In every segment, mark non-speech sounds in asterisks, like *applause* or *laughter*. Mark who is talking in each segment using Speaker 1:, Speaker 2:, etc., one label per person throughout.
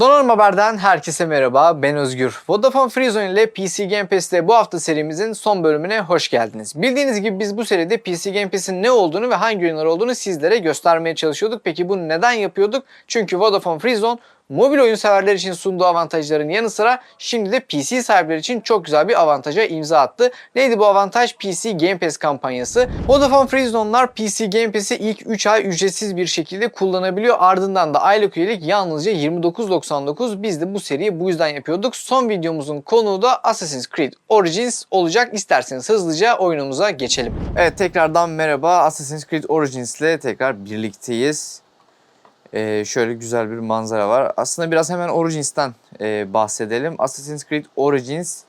Speaker 1: Donanım Haber'den herkese merhaba, ben Özgür. Vodafone Freezone ile PC Game Pass'te bu hafta serimizin son bölümüne hoş geldiniz. Bildiğiniz gibi biz bu seride PC Game Pass'in ne olduğunu ve hangi oyunlar olduğunu sizlere göstermeye çalışıyorduk. Peki bunu neden yapıyorduk? Çünkü Vodafone Freezone mobil oyun severler için sunduğu avantajların yanı sıra şimdi de PC sahipleri için çok güzel bir avantaja imza attı. Neydi bu avantaj? PC Game Pass kampanyası. Vodafone Freezone'lar PC Game Pass'i ilk 3 ay ücretsiz bir şekilde kullanabiliyor. Ardından da aylık üyelik yalnızca 29.99. Biz de bu seriyi bu yüzden yapıyorduk. Son videomuzun konuğu da Assassin's Creed Origins olacak. İsterseniz hızlıca oyunumuza geçelim. Evet tekrardan merhaba. Assassin's Creed Origins ile tekrar birlikteyiz. Ee, şöyle güzel bir manzara var. Aslında biraz hemen Origins'ten e, bahsedelim. Assassin's Creed Origins,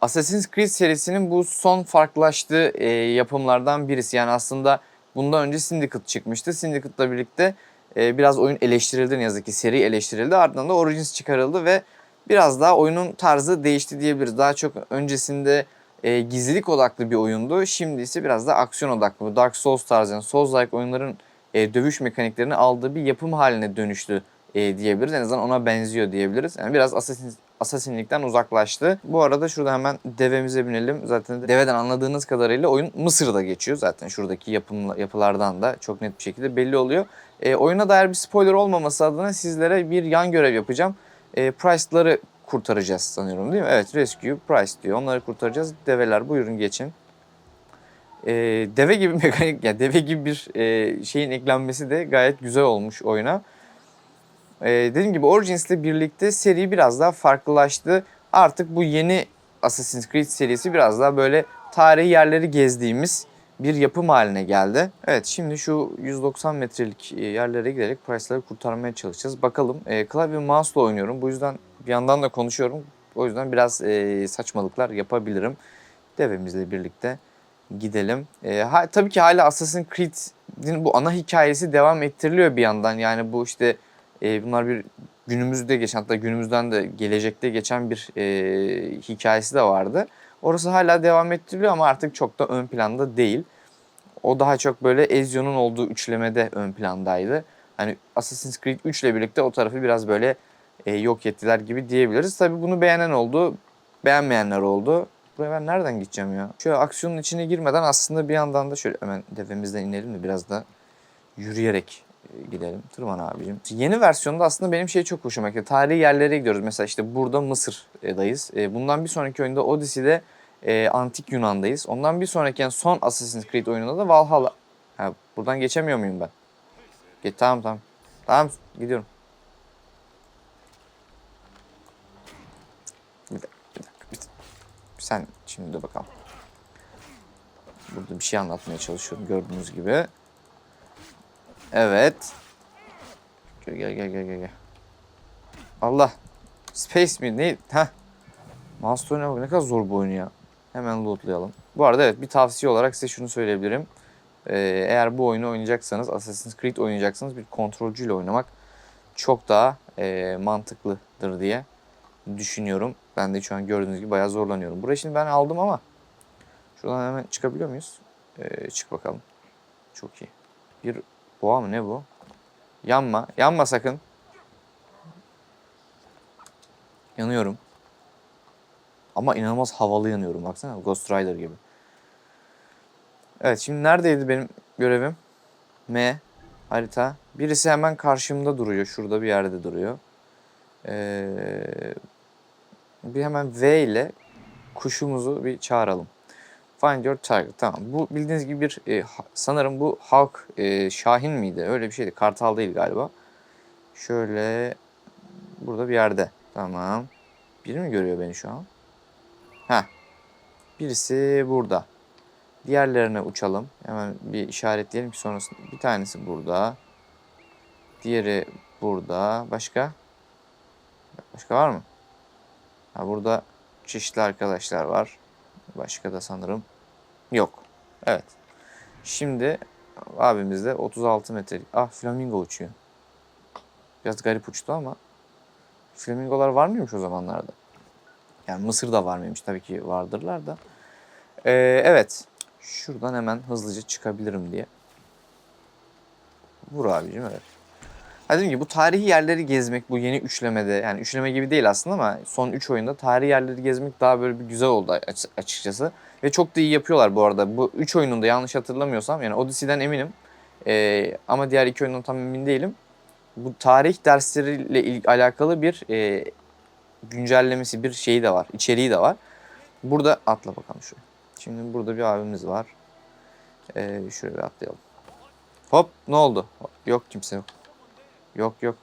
Speaker 1: Assassin's Creed serisinin bu son farklılaştığı e, yapımlardan birisi. Yani aslında bundan önce Syndicate çıkmıştı. Syndicate'la birlikte e, biraz oyun eleştirildi ne yazık ki. Seri eleştirildi. Ardından da Origins çıkarıldı ve biraz daha oyunun tarzı değişti diyebiliriz. Daha çok öncesinde e, gizlilik odaklı bir oyundu. Şimdi ise biraz da aksiyon odaklı. Dark Souls tarzı, yani Souls-like oyunların e, dövüş mekaniklerini aldığı bir yapım haline dönüştü e, diyebiliriz. En azından ona benziyor diyebiliriz. Yani biraz Assassin, Assassin'likten uzaklaştı. Bu arada şurada hemen devemize binelim. Zaten deveden anladığınız kadarıyla oyun Mısır'da geçiyor. Zaten şuradaki yapım, yapılardan da çok net bir şekilde belli oluyor. E, oyuna dair bir spoiler olmaması adına sizlere bir yan görev yapacağım. E, Price'ları kurtaracağız sanıyorum değil mi? Evet Rescue Price diyor. Onları kurtaracağız. Develer buyurun geçin e, deve gibi *laughs* mekanik yani deve gibi bir e, şeyin eklenmesi de gayet güzel olmuş oyuna. E, dediğim gibi Origins ile birlikte seri biraz daha farklılaştı. Artık bu yeni Assassin's Creed serisi biraz daha böyle tarihi yerleri gezdiğimiz bir yapım haline geldi. Evet şimdi şu 190 metrelik yerlere giderek Price'ları kurtarmaya çalışacağız. Bakalım e, klavye mouse'la oynuyorum. Bu yüzden bir yandan da konuşuyorum. O yüzden biraz e, saçmalıklar yapabilirim. Devemizle birlikte gidelim. E, ha, tabii ki hala Assassin's Creed'in bu ana hikayesi devam ettiriliyor bir yandan. Yani bu işte e, bunlar bir günümüzde geçen hatta günümüzden de gelecekte geçen bir e, hikayesi de vardı. Orası hala devam ettiriliyor ama artık çok da ön planda değil. O daha çok böyle Ezio'nun olduğu üçlemede ön plandaydı. Hani Assassin's Creed 3 ile birlikte o tarafı biraz böyle e, yok ettiler gibi diyebiliriz. Tabii bunu beğenen oldu, beğenmeyenler oldu. Buraya ben nereden gideceğim ya? Şöyle aksiyonun içine girmeden aslında bir yandan da şöyle hemen devemizden inelim de biraz da yürüyerek e, gidelim. Tırman abicim. Yeni versiyonda aslında benim şey çok hoşuma gitti. Tarihi yerlere gidiyoruz. Mesela işte burada Mısır'dayız. E, bundan bir sonraki oyunda Odyssey'de e, Antik Yunan'dayız. Ondan bir sonraki yani son Assassin's Creed oyununda da Valhalla. Ha, buradan geçemiyor muyum ben? Geç, tamam tamam. Tamam gidiyorum. Bir dakika, bir dakika, bir dakika. Sen şimdi de bakalım. Burada bir şey anlatmaya çalışıyorum gördüğünüz gibi. Evet. Gel gel gel gel gel. Allah. Space mi? Ne? Master oyuna bak ne kadar zor bu oyun ya. Hemen lootlayalım. Bu arada evet bir tavsiye olarak size şunu söyleyebilirim. Ee, eğer bu oyunu oynayacaksanız, Assassin's Creed oynayacaksanız bir kontrolcüyle oynamak çok daha e, mantıklıdır diye düşünüyorum. Ben de şu an gördüğünüz gibi bayağı zorlanıyorum. Burayı şimdi ben aldım ama şuradan hemen çıkabiliyor muyuz? Ee, çık bakalım. Çok iyi. Bir boğa mı ne bu? Yanma. Yanma sakın. Yanıyorum. Ama inanılmaz havalı yanıyorum. Baksana Ghost Rider gibi. Evet şimdi neredeydi benim görevim? M. Harita. Birisi hemen karşımda duruyor. Şurada bir yerde duruyor. Ee, bir hemen V ile kuşumuzu bir çağıralım. Find your target. Tamam. Bu bildiğiniz gibi bir e, sanırım bu halk e, şahin miydi? Öyle bir şeydi. Kartal değil galiba. Şöyle burada bir yerde. Tamam. Biri mi görüyor beni şu an? Ha. Birisi burada. Diğerlerine uçalım. Hemen bir işaretleyelim ki sonrasında. Bir tanesi burada. Diğeri burada. Başka? Başka var mı? Ha, burada çeşitli arkadaşlar var. Başka da sanırım yok. Evet. Şimdi abimiz de 36 metrelik. Ah flamingo uçuyor. Biraz garip uçtu ama flamingolar var mıymış o zamanlarda? Yani Mısır'da var mıymış? Tabii ki vardırlar da. Ee, evet. Şuradan hemen hızlıca çıkabilirim diye. Vur abicim evet. Ha dediğim gibi bu tarihi yerleri gezmek bu yeni üçlemede yani üçleme gibi değil aslında ama son 3 oyunda tarihi yerleri gezmek daha böyle bir güzel oldu aç- açıkçası. Ve çok da iyi yapıyorlar bu arada. Bu 3 oyununda yanlış hatırlamıyorsam yani Odyssey'den eminim. Ee, ama diğer iki oyundan tam emin değilim. Bu tarih dersleriyle alakalı bir e, güncellemesi bir şeyi de var. içeriği de var. Burada atla bakalım şuraya. Şimdi burada bir abimiz var. Ee, şöyle bir atlayalım. Hop ne oldu? Yok kimse yok. Yok yok.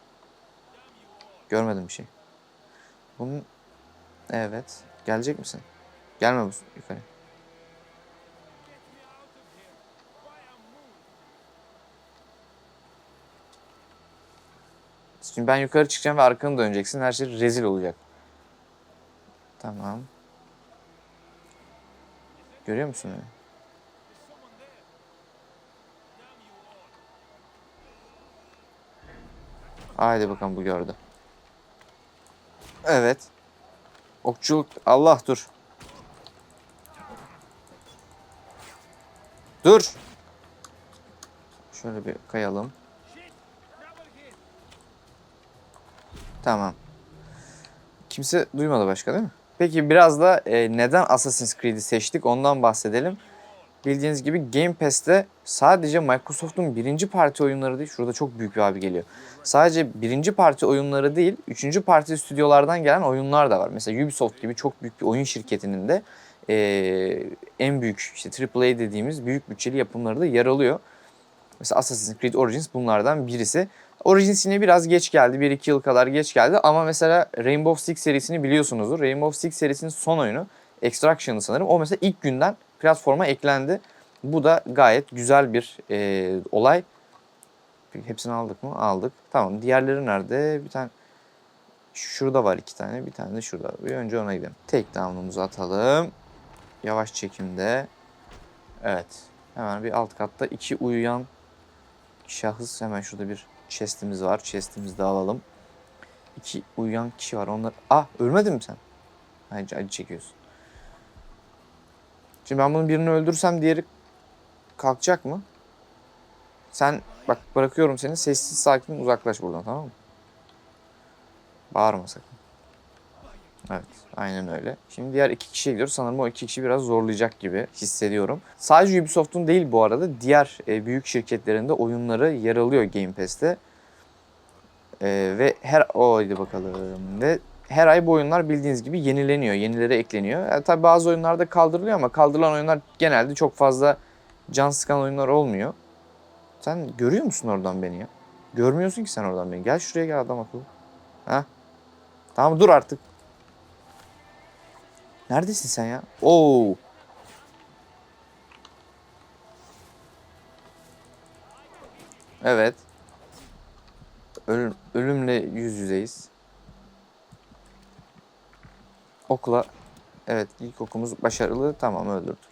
Speaker 1: Görmedim bir şey. Bunun... Evet. Gelecek misin? Gelme bu yukarı. Şimdi ben yukarı çıkacağım ve arkanı döneceksin. Her şey rezil olacak. Tamam. Görüyor musun beni? Haydi bakalım bu gördü. Evet. Okçuluk. Allah dur. Dur. Şöyle bir kayalım. Tamam. Kimse duymadı başka değil mi? Peki biraz da e, neden Assassin's Creed'i seçtik ondan bahsedelim. Bildiğiniz gibi Game Pass'te sadece Microsoft'un birinci parti oyunları değil, şurada çok büyük bir abi geliyor. Sadece birinci parti oyunları değil, üçüncü parti stüdyolardan gelen oyunlar da var. Mesela Ubisoft gibi çok büyük bir oyun şirketinin de e, en büyük işte AAA dediğimiz büyük bütçeli yapımları da yer alıyor. Mesela Assassin's Creed Origins bunlardan birisi. Origins yine biraz geç geldi. 1-2 yıl kadar geç geldi. Ama mesela Rainbow Six serisini biliyorsunuzdur. Rainbow Six serisinin son oyunu Extraction'ı sanırım. O mesela ilk günden platforma eklendi. Bu da gayet güzel bir e, olay. Hepsini aldık mı? Aldık. Tamam. Diğerleri nerede? Bir tane şurada var iki tane. Bir tane de şurada. Bir önce ona gidelim. Takedown'umuzu atalım. Yavaş çekimde. Evet. Hemen bir alt katta iki uyuyan şahıs. Hemen şurada bir chest'imiz var. Chest'imizi de alalım. İki uyuyan kişi var. Onlar... Ah ölmedin mi sen? Acı, acı çekiyorsun. Şimdi ben bunun birini öldürsem diğeri kalkacak mı? Sen bak bırakıyorum seni sessiz sakin uzaklaş buradan tamam mı? Bağırma sakın. Evet aynen öyle. Şimdi diğer iki kişiye gidiyoruz. Sanırım o iki kişi biraz zorlayacak gibi hissediyorum. Sadece Ubisoft'un değil bu arada diğer e, büyük şirketlerin de oyunları yer alıyor Game Pass'te. E, ve her o hadi bakalım ve her ay bu oyunlar bildiğiniz gibi yenileniyor, yenilere ekleniyor. Yani tabii bazı oyunlarda kaldırılıyor ama kaldırılan oyunlar genelde çok fazla can sıkan oyunlar olmuyor. Sen görüyor musun oradan beni ya? Görmüyorsun ki sen oradan beni. Gel şuraya gel adam akıllı. Ha? Tamam dur artık. Neredesin sen ya? Oo. Evet. Ölüm, ölümle yüz yüzeyiz. Okla. Evet ilk okumuz başarılı. Tamam öldürdük.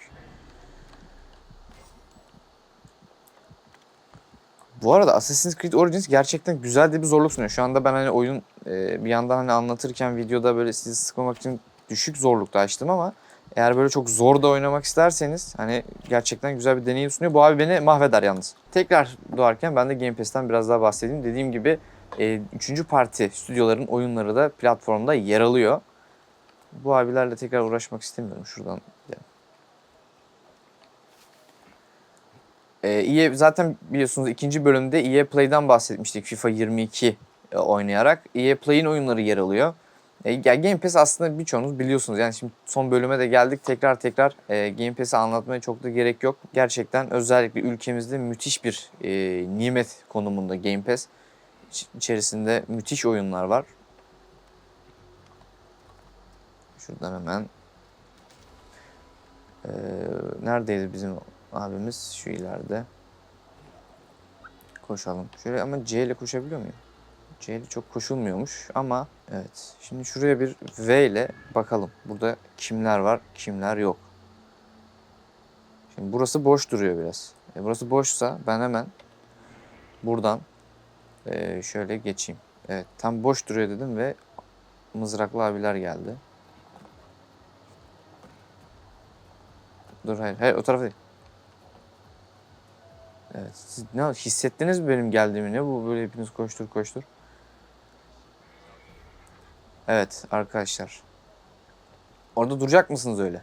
Speaker 1: Bu arada Assassin's Creed Origins gerçekten güzel de bir zorluk sunuyor. Şu anda ben hani oyun e, bir yandan hani anlatırken videoda böyle sizi sıkmamak için düşük zorlukta açtım ama eğer böyle çok zor da oynamak isterseniz hani gerçekten güzel bir deneyim sunuyor. Bu abi beni mahveder yalnız. Tekrar doğarken ben de Game Pass'ten biraz daha bahsedeyim. Dediğim gibi e, üçüncü parti stüdyoların oyunları da platformda yer alıyor. Bu abilerle tekrar uğraşmak istemiyorum. Şuradan gidelim. Ee, EA zaten biliyorsunuz ikinci bölümde EA Play'den bahsetmiştik FIFA 22 e, oynayarak. EA Play'in oyunları yer alıyor. E, Game Pass aslında birçoğunuz biliyorsunuz. Yani şimdi son bölüme de geldik. Tekrar tekrar e, Game Pass'i anlatmaya çok da gerek yok. Gerçekten özellikle ülkemizde müthiş bir e, nimet konumunda Game Pass. İç- içerisinde müthiş oyunlar var. Şuradan hemen. Ee, neredeydi bizim abimiz? Şu ileride. Koşalım. Şöyle ama C ile koşabiliyor muyum? C ile çok koşulmuyormuş ama evet. Şimdi şuraya bir V ile bakalım. Burada kimler var, kimler yok. Şimdi burası boş duruyor biraz. E, burası boşsa ben hemen buradan e, şöyle geçeyim. Evet tam boş duruyor dedim ve mızraklı abiler geldi. Dur hayır. Hayır o tarafa değil.
Speaker 2: Evet. Siz ne hissettiniz mi benim geldiğimi? Ne bu böyle hepiniz koştur koştur. Evet arkadaşlar. Orada duracak mısınız öyle?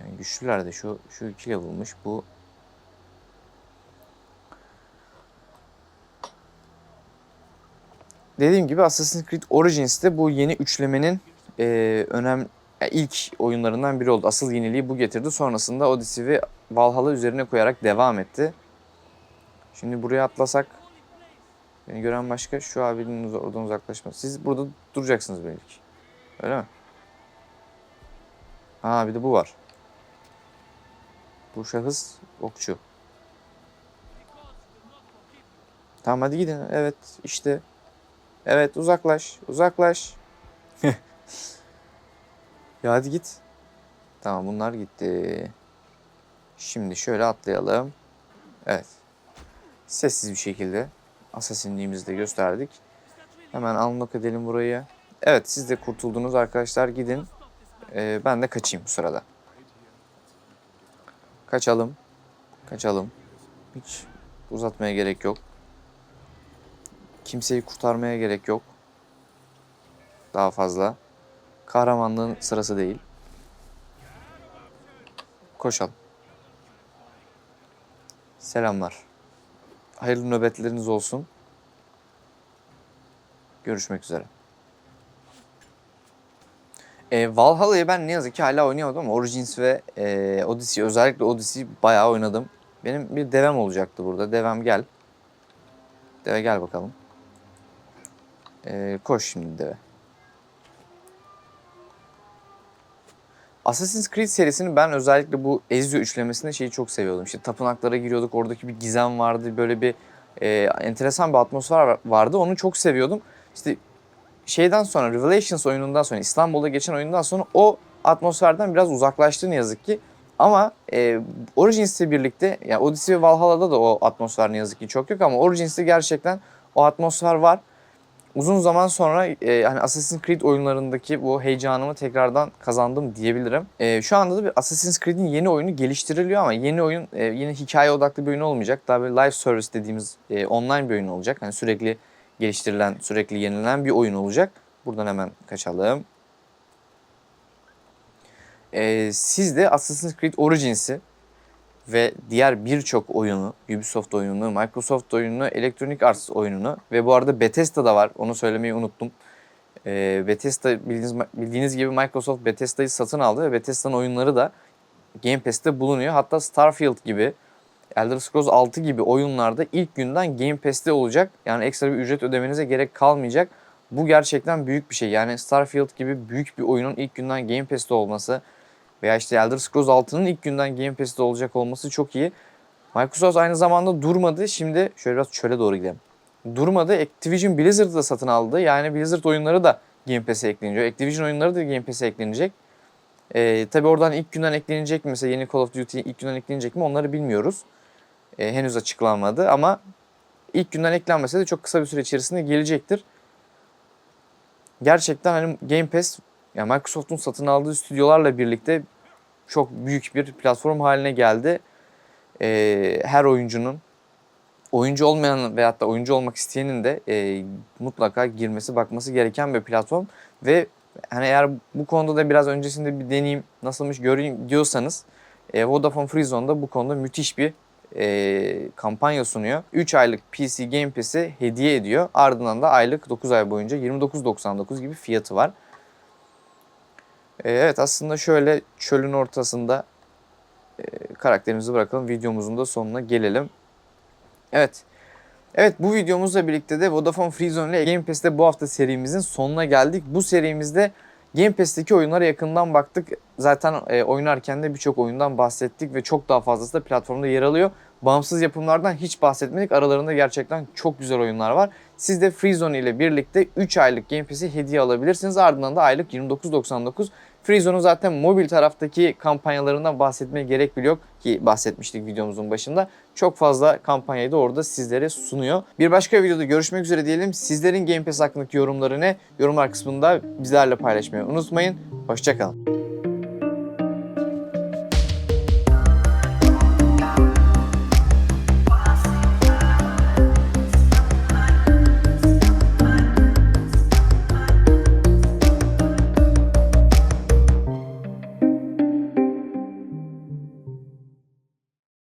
Speaker 2: Yani güçlüler de şu şu iki level'mış. Bu Dediğim gibi Assassin's Creed Origins'te bu yeni üçlemenin eee önem yani ilk oyunlarından biri oldu. Asıl yeniliği bu getirdi. Sonrasında Odyssey ve Valhalla üzerine koyarak devam etti. Şimdi buraya atlasak beni gören başka şu abinin oradan uzaklaşması. Siz burada duracaksınız belki. Öyle mi? Ha bir de bu var. Bu şahıs okçu. Tamam hadi gidin. Evet işte. Evet uzaklaş. Uzaklaş. *laughs* ya hadi git. Tamam bunlar gitti. Şimdi şöyle atlayalım. Evet. Sessiz bir şekilde asasinliğimizi de gösterdik. Hemen unlock edelim burayı. Evet siz de kurtuldunuz arkadaşlar gidin. Ee, ben de kaçayım bu sırada. Kaçalım. Kaçalım. Hiç uzatmaya gerek yok. Kimseyi kurtarmaya gerek yok. Daha fazla. Kahramanlığın sırası değil. Koşalım. Selamlar. Hayırlı nöbetleriniz olsun. Görüşmek üzere. E, Valhalla'yı ben ne yazık ki hala oynayamadım ama Origins ve e, Odyssey özellikle Odyssey bayağı oynadım. Benim bir devem olacaktı burada. Devem gel. Deve gel bakalım. E, koş şimdi deve. Assassin's Creed serisini ben özellikle bu Ezio üçlemesinde şeyi çok seviyordum. İşte tapınaklara giriyorduk, oradaki bir gizem vardı, böyle bir e, enteresan bir atmosfer var- vardı. Onu çok seviyordum. İşte şeyden sonra Revelations oyunundan sonra İstanbul'da geçen oyundan sonra o atmosferden biraz uzaklaştı ne yazık ki. Ama e, Origins'le birlikte yani Odyssey ve Valhalla'da da o atmosfer ne yazık ki çok yok ama Origins'te gerçekten o atmosfer var. Uzun zaman sonra e, hani Assassin's Creed oyunlarındaki bu heyecanımı tekrardan kazandım diyebilirim. E, şu anda da bir Assassin's Creed'in yeni oyunu geliştiriliyor ama yeni oyun e, yine hikaye odaklı bir oyun olmayacak. Daha böyle live service dediğimiz e, online bir oyun olacak. Hani sürekli geliştirilen, sürekli yenilenen bir oyun olacak. Buradan hemen kaçalım. Ee, siz de Assassin's Creed Origins'i ve diğer birçok oyunu, Ubisoft oyununu, Microsoft oyununu, Electronic Arts oyununu ve bu arada Bethesda da var. Onu söylemeyi unuttum. Ee, Bethesda bildiğiniz, bildiğiniz gibi Microsoft Bethesda'yı satın aldı ve Bethesda'nın oyunları da Game Pass'te bulunuyor. Hatta Starfield gibi, Elder Scrolls 6 gibi oyunlarda ilk günden Game Pass'te olacak. Yani ekstra bir ücret ödemenize gerek kalmayacak. Bu gerçekten büyük bir şey. Yani Starfield gibi büyük bir oyunun ilk günden Game Pass'te olması veya işte Elder Scrolls 6'nın ilk günden Game Pass'te olacak olması çok iyi. Microsoft aynı zamanda durmadı. Şimdi şöyle biraz çöle doğru gidelim. Durmadı. Activision Blizzard'ı da satın aldı. Yani Blizzard oyunları da Game Pass'e eklenecek. Activision oyunları da Game Pass'e eklenecek. Ee, tabii oradan ilk günden eklenecek mi? Mesela yeni Call of Duty ilk günden eklenecek mi? Onları bilmiyoruz. Ee, henüz açıklanmadı ama ilk günden eklenmese de çok kısa bir süre içerisinde gelecektir. Gerçekten hani Game Pass yani Microsoft'un satın aldığı stüdyolarla birlikte çok büyük bir platform haline geldi. Ee, her oyuncunun oyuncu olmayan veyahut da oyuncu olmak isteyenin de e, mutlaka girmesi bakması gereken bir platform ve hani eğer bu konuda da biraz öncesinde bir deneyim nasılmış göreyim diyorsanız e, Vodafone Freezone'da bu konuda müthiş bir e, kampanya sunuyor. 3 aylık PC Game Pass'i hediye ediyor. Ardından da aylık 9 ay boyunca 29.99 gibi fiyatı var. E, evet aslında şöyle çölün ortasında e, karakterimizi bırakalım. Videomuzun da sonuna gelelim. Evet. Evet bu videomuzla birlikte de Vodafone Freezone ile Game Pass'te bu hafta serimizin sonuna geldik. Bu serimizde Game Pass'teki oyunlara yakından baktık. Zaten e, oynarken de birçok oyundan bahsettik ve çok daha fazlası da platformda yer alıyor. Bağımsız yapımlardan hiç bahsetmedik. Aralarında gerçekten çok güzel oyunlar var. Siz de Freezone ile birlikte 3 aylık Game Pass'i hediye alabilirsiniz. Ardından da aylık 29.99. Freezone'un zaten mobil taraftaki kampanyalarından bahsetmeye gerek bile yok ki bahsetmiştik videomuzun başında. Çok fazla kampanyayı da orada sizlere sunuyor. Bir başka videoda görüşmek üzere diyelim. Sizlerin Game Pass hakkındaki yorumları ne? Yorumlar kısmında bizlerle paylaşmayı unutmayın. Hoşçakalın.